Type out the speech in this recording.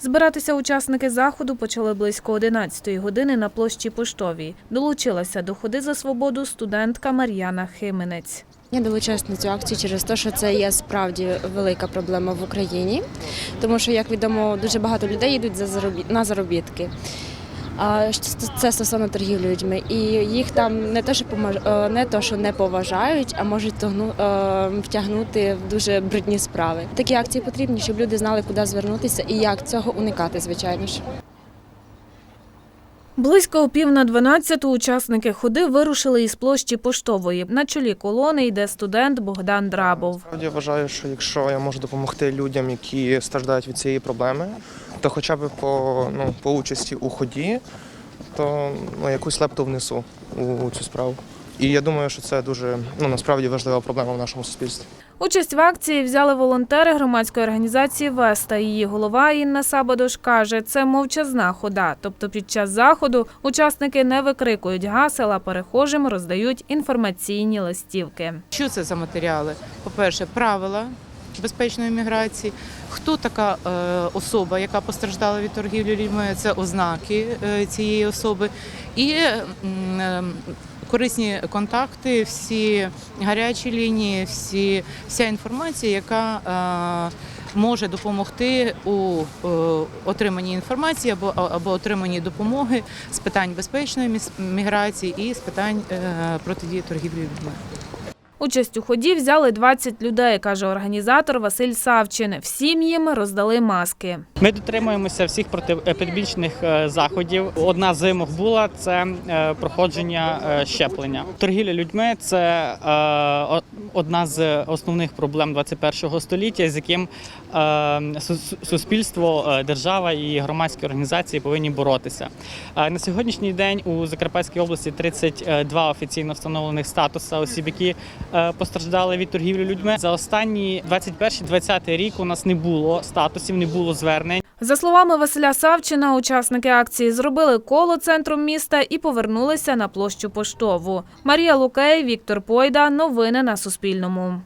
Збиратися учасники заходу почали близько 11 години на площі Поштовій. Долучилася до ходи за свободу студентка Мар'яна Хименець. Я долучаюсь на цю акцію через те, що це є справді велика проблема в Україні, тому що, як відомо, дуже багато людей йдуть на заробітки. А це стосовно торгівлі людьми, і їх там не те, що помаж... е, не то, що не поважають, а можуть тогну... е, втягнути в дуже брудні справи. Такі акції потрібні, щоб люди знали, куди звернутися і як цього уникати, звичайно ж. Близько о пів на дванадцяту учасники ходи вирушили із площі Поштової. На чолі колони йде студент Богдан Драбов. Я вважаю, що якщо я можу допомогти людям, які страждають від цієї проблеми, то хоча б по, ну, по участі у ході, то ну, якусь лепту внесу у цю справу. І я думаю, що це дуже ну, насправді важлива проблема в нашому суспільстві. Участь в акції взяли волонтери громадської організації Веста. Її голова Інна Сабадош каже, це мовчазна хода. Тобто під час заходу учасники не викрикують гасел, а перехожим роздають інформаційні листівки. Що це за матеріали? По-перше, правила безпечної міграції. Хто така е, особа, яка постраждала від торгівлі людьми? Це ознаки е, цієї особи. І е, корисні контакти, всі гарячі лінії, всі, вся інформація, яка е, може допомогти у е, отриманні інформації або, або отриманні допомоги з питань безпечної міграції і з питань е, протидії торгівлі людьми. Участь у ході взяли 20 людей, каже організатор Василь Савчин. Всім їм роздали маски. Ми дотримуємося всіх протиепідемічних е, заходів. Одна з вимог була це е, проходження е, щеплення. Торгівля людьми це одна з основних проблем 21 століття, з яким е, суспільство, е, держава і громадські організації повинні боротися. Е, На сьогоднішній день у Закарпатській області 32 офіційно встановлених статуса осіб, які постраждали від торгівлі людьми. За останні 21-20 рік у нас не було статусів, не було звернень. За словами Василя Савчина, учасники акції зробили коло центром міста і повернулися на площу Поштову. Марія Лукей, Віктор Пойда. Новини на Суспільному.